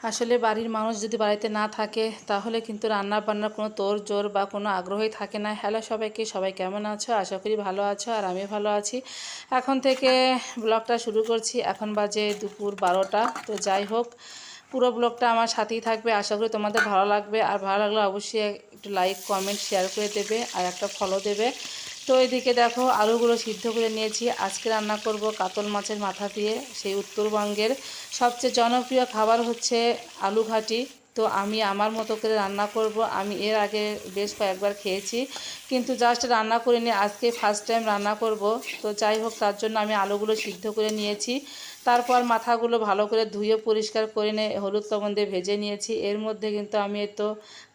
আসলে বাড়ির মানুষ যদি বাড়িতে না থাকে, তাহলে কিন্তু রান্না বান্নার কোনো তোর জোর বা কোনো আগ্রহই থাকে না। হ্যালো সবাইকে, সবাই কেমন আছো? আশা করি ভালো আছো আর আমি ভালো আছি। এখন থেকে ব্লগটা শুরু করছি। এখন বাজে দুপুর বারোটা। তো যাই হোক, পুরো ব্লগটা আমার সাথেই থাকবে। আশা করি তোমাদের ভালো লাগবে। আর ভালো লাগলে অবশ্যই একটু লাইক কমেন্ট শেয়ার করে দেবে। আর একটা ফলো দেবে। তো এদিকে দেখো, আলুগুলো সিদ্ধ করে নিয়েছি। আজকে রান্না করব কাতল মাছের মাথা দিয়ে, সেই উত্তরবঙ্গের সবচেয়ে জনপ্রিয় খাবার হচ্ছে আলু ঘাটি তো আমি আমার মতো করে রান্না করব। আমি এর আগে বেশ কয়েকবার খেয়েছি। কিন্তু জাস্ট রান্না করিনি আজকে ফার্স্ট টাইম রান্না করব। তো যাই হোক, তার জন্য আমি আলুগুলো সিদ্ধ করে নিয়েছি। তারপর মাথাগুলো ভালো করে ধুয়ে পরিষ্কার করে নিয়ে হলুদ লবণ দিয়ে ভেজে নিয়েছি। এর মধ্যে কিন্তু আমি তো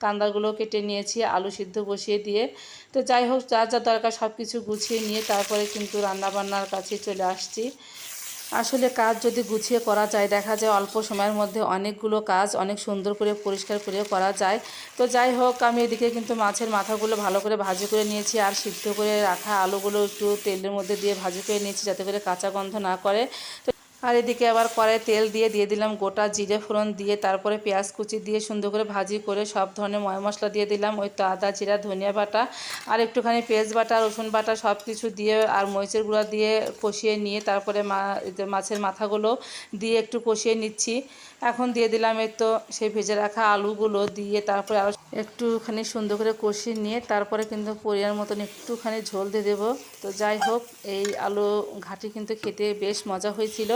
কান্দাগুলো কেটে নিয়েছি, আলু সিদ্ধ বসিয়ে দিয়ে। তো যাই হোক, যা যা দরকার সব কিছু গুছিয়ে নিয়ে তারপরে কিন্তু রান্নাবান্নার কাছে চলে আসছি। আসলে কাজ যদি গুছিয়ে করা যায়, দেখা যায় অল্প সময়ের মধ্যে অনেকগুলো কাজ অনেক সুন্দর করে, পরিষ্কার করে করা যায়। তো যাই হোক, আমি এদিকে কিন্তু মাছের মাথাগুলো ভালো করে ভাজি করে নিয়েছি আর সিদ্ধ করে রাখা আলুগুলো একটু তেলের মধ্যে দিয়ে ভাজি করে নিয়েছি যাতে করে কাঁচা গন্ধ না করে। তো আর এদিকে আবার কড়াই তেল দিয়ে দিয়ে দিলাম গোটা জিরে ফোড়ন দিয়ে, তারপরে পেঁয়াজ কুচি দিয়ে সুন্দর করে ভাজি করে সব ধরনের ময় মশলা দিয়ে দিলাম, ওই তো আদা, জিরা, ধনিয়া বাটা আর একটুখানি পেঁয়াজ বাটা, রসুন বাটা সব কিছু দিয়ে আর মরিচের গুঁড়া দিয়ে কষিয়ে নিয়ে তারপরে মাছের মাথাগুলো দিয়ে একটু কষিয়ে নিচ্ছি। এখন দিয়ে দিলাম এই তো সেই ভেজে রাখা আলুগুলো দিয়ে তারপরে আরও একটুখানি সুন্দর করে কষিয়ে নিয়ে তারপরে কিন্তু পরিয়ার মতন একটুখানি ঝোল দিয়ে দেবো। তো যাই হোক, এই আলু ঘাটি কিন্তু খেতে বেশ মজা হয়েছিল।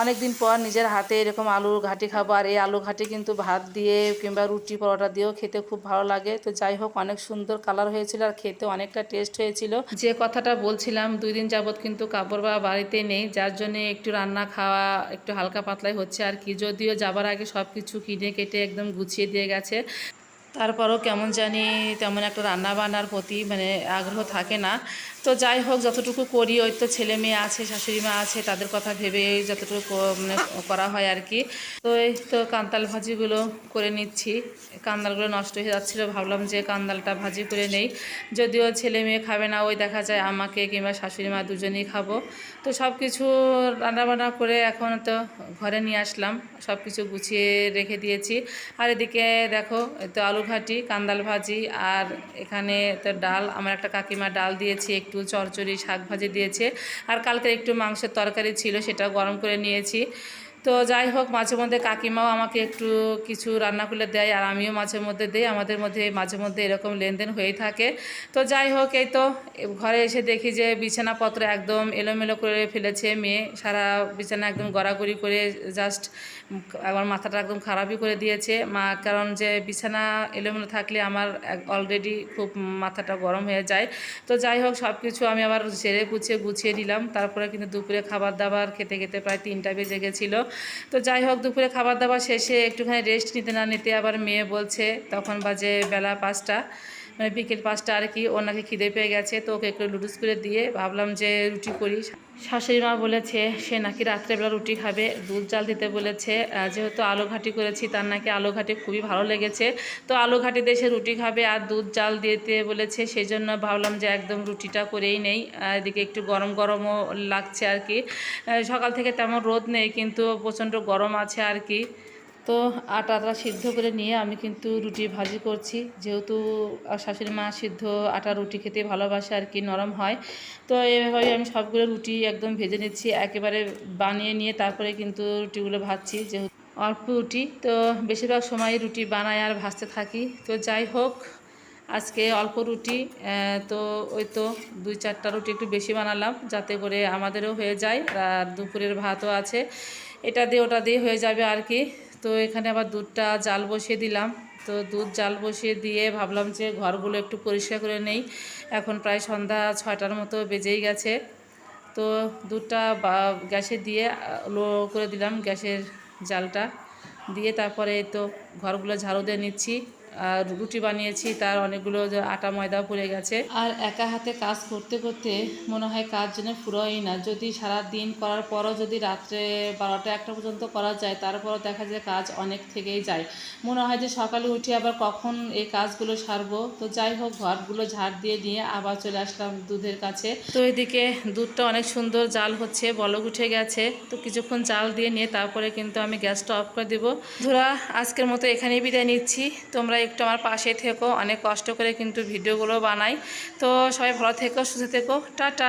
অনেক দিন পর নিজের হাতে এরকম আলুর ঘাটি খাব আর এই আলু ঘাটি কিন্তু ভাত দিয়ে কিংবা রুটি পরোটা দিয়েও খেতে খুব ভালো লাগে। তো যাই হোক, অনেক সুন্দর কালার হয়েছিল আর খেতে অনেকটা টেস্ট হয়েছিল। যে কথাটা বলছিলাম, দুই দিন যাবৎ কিন্তু কাপড় বা বাড়িতে নেই, যার জন্য একটু রান্না খাওয়া একটু হালকা পাতলাই হচ্ছে আর কি। যদিও যাবার আগে সব কিছু কিনে কেটে একদম গুছিয়ে দিয়ে গেছে। তারপরও কেমন জানি তেমন একটা রান্না বান্নার প্রতি মানে আগ্রহ থাকে না। তো যাই হোক, যতটুকু করি, ওই তো ছেলে মেয়ে আছে, শাশুড়ি মা আছে, তাদের কথা ভেবে যতটুকু মানে করা হয় আর কি। তো এই তো কান্তাল ভাজিগুলো করে নিচ্ছি। কান্দালগুলো নষ্ট হয়ে যাচ্ছিল, ভাবলাম যে কান্দালটা ভাজি করে নেই। যদিও ছেলে মেয়ে খাবে না, ওই দেখা যায় আমাকে কিংবা শাশুড়ি মা দুজনেই খাব। তো সব কিছু রান্নাবান্না করে এখন তো ঘরে নিয়ে আসলাম সব কিছু গুছিয়ে রেখে দিয়েছি। আর এদিকে দেখো তো আলু ঘাটি কান্দাল ভাজি আর এখানে তো ডাল, আমার একটা কাকিমা ডাল দিয়েছি, একটু চরচড়ি শাক ভাজি দিয়েছে। আর কালকে একটু মাংসের তরকারি ছিল সেটা গরম করে নিয়েছি। তো যাই হোক, মাঝে মধ্যে কাকিমাও আমাকে একটু কিছু রান্না করলে দেয় আর আমিও মাঝে মধ্যে দিই। আমাদের মধ্যে মাঝে মধ্যে এরকম লেনদেন হয়েই থাকে। তো যাই হোক, এই তো ঘরে এসে দেখি যে বিছানাপত্র একদম এলোমেলো করে ফেলেছে। মেয়ে সারা বিছানা একদম গড়াগড়ি করে জাস্ট আমার মাথাটা একদম খারাপই করে দিয়েছে। মা, কারণ যে বিছানা এলোমেলো থাকলে আমার অলরেডি খুব মাথাটা গরম হয়ে যায়। তো যাই হোক সব কিছু আমি আবার সেরে গুছিয়ে গুছিয়ে দিলাম তারপরে কিন্তু দুপুরে খাবার দাবার খেতে খেতে প্রায় তিনটা বেজে গেছিল। তো যাই হোক, দুপুরে খাবার দাবার শেষে একটুখানি রেস্ট নিতে না নিতে আবার মেয়ে বলছে, তখন বাজে বেলা পাঁচটা। মানে বিকেল পাঁচটা আর কি, ওর নাকি খিদে পেয়ে গেছে, তো ওকে একটু লুডুস করে দিয়ে ভাবলাম যে রুটি করি। শাশুড়ি মা বলেছে, সে নাকি রাত্রেবেলা রুটি খাবে। দুধ জাল দিতে বলেছে যেহেতু আলু ঘাটি করেছি, তার নাকি আলু ঘাটি খুবই ভালো লেগেছে। তো আলু ঘাটি দিয়ে সে রুটি খাবে আর দুধ জাল দিতে বলেছে সেই জন্য ভাবলাম যে একদম রুটিটা করেই নেই। এদিকে একটু গরম গরমও লাগছে আর কি। সকাল থেকে তেমন রোদ নেই, কিন্তু প্রচণ্ড গরম আছে আর কি। তো আটাটা সিদ্ধ করে নিয়ে আমি কিন্তু রুটি ভাজি করছি। যেহেতু শাশুড়ি মা সিদ্ধ আটা রুটি খেতে ভালোবাসে আর কি, নরম হয়। তো এভাবে আমি সবগুলো রুটি একদম ভেজে নিচ্ছি, একেবারে বানিয়ে নিয়ে তারপরে কিন্তু রুটিগুলো ভাজছি যেহেতু অল্প রুটি। তো বেশিরভাগ সময় রুটি বানাই আর ভাজতে থাকি। তো যাই হোক, আজকে অল্প রুটি তো ওই তো দুই চারটা রুটি একটু বেশি বানালাম যাতে করে আমাদেরও হয়ে যায়। আর দুপুরের ভাতও আছে। এটা দিয়ে ওটা দিয়ে হয়ে যাবে আর কি। তো এখানে আবার দুধটা জাল বসিয়ে দিলাম। তো দুধ জাল বসিয়ে দিয়ে ভাবলাম যে ঘরগুলো একটু পরিষ্কার করে নেই। এখন প্রায় সন্ধ্যা ছয়টার মতো বেজেই গেছে। তো দুধটা গ্যাসে দিয়ে লো করে দিলাম গ্যাসের জালটা। দিয়ে তারপরে তো ঘরগুলো ঝাড়ু দিয়ে নিচ্ছি। আর রুটি বানিয়েছি তার অনেকগুলো আটা ময়দা পড়ে গেছে। আর একা হাতে কাজ করতে করতে মনে হয় কাজ যেন ফুরোই না। যদি সারা দিন করার পরও যদি রাত্রে বারোটা একটা পর্যন্ত করা যায় তারপরও দেখা যায় কাজ অনেক থেকেই যায়। মনে হয় যে সকালে উঠে আবার কখন এই কাজগুলো সারবো। তো যাই হোক ঘরগুলো ঝাড় দিয়ে নিয়ে আবার চলে আসলাম দুধের কাছে। তো এদিকে দুধটা অনেক সুন্দর জাল হচ্ছে বলক উঠে গেছে। তো কিছুক্ষণ জাল দিয়ে নিয়ে তারপরে কিন্তু আমি গ্যাসটা অফ করে দেবো। ধরা আজকের মতো এখানেই বিদায় নিচ্ছি। তোমরা একটু আমার পাশে থেকো, অনেক কষ্ট করে কিন্তু ভিডিওগুলো বানাই। তো সবাই ভালো থেকো, সুস্থ থেকো, টাটা।